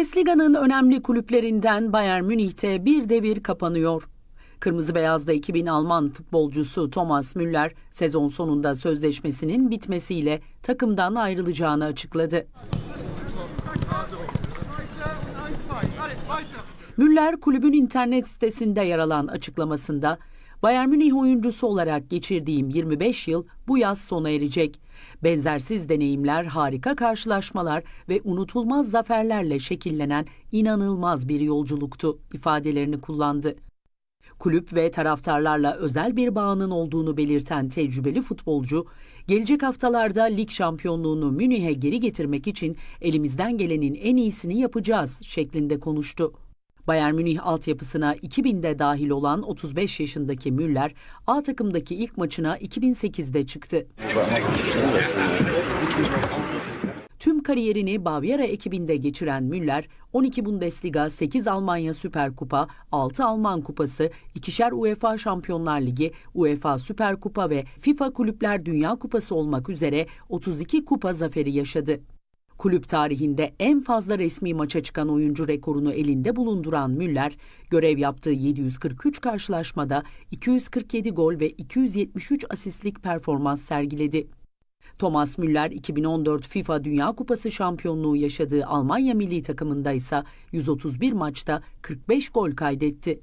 Bundesliga'nın önemli kulüplerinden Bayern Münih'te bir devir kapanıyor. Kırmızı Beyaz'da 2000 Alman futbolcusu Thomas Müller sezon sonunda sözleşmesinin bitmesiyle takımdan ayrılacağını açıkladı. Müller kulübün internet sitesinde yer alan açıklamasında Bayern Münih oyuncusu olarak geçirdiğim 25 yıl bu yaz sona erecek. Benzersiz deneyimler, harika karşılaşmalar ve unutulmaz zaferlerle şekillenen inanılmaz bir yolculuktu ifadelerini kullandı. Kulüp ve taraftarlarla özel bir bağının olduğunu belirten tecrübeli futbolcu, gelecek haftalarda lig şampiyonluğunu Münih'e geri getirmek için elimizden gelenin en iyisini yapacağız şeklinde konuştu. Bayern Münih altyapısına 2000'de dahil olan 35 yaşındaki Müller, A takımdaki ilk maçına 2008'de çıktı. Tüm kariyerini Bavyera ekibinde geçiren Müller, 12 Bundesliga, 8 Almanya Süper Kupa, 6 Alman Kupası, 2'şer UEFA Şampiyonlar Ligi, UEFA Süper Kupa ve FIFA Kulüpler Dünya Kupası olmak üzere 32 kupa zaferi yaşadı. Kulüp tarihinde en fazla resmi maça çıkan oyuncu rekorunu elinde bulunduran Müller, görev yaptığı 743 karşılaşmada 247 gol ve 273 asistlik performans sergiledi. Thomas Müller 2014 FIFA Dünya Kupası şampiyonluğu yaşadığı Almanya milli takımında ise 131 maçta 45 gol kaydetti.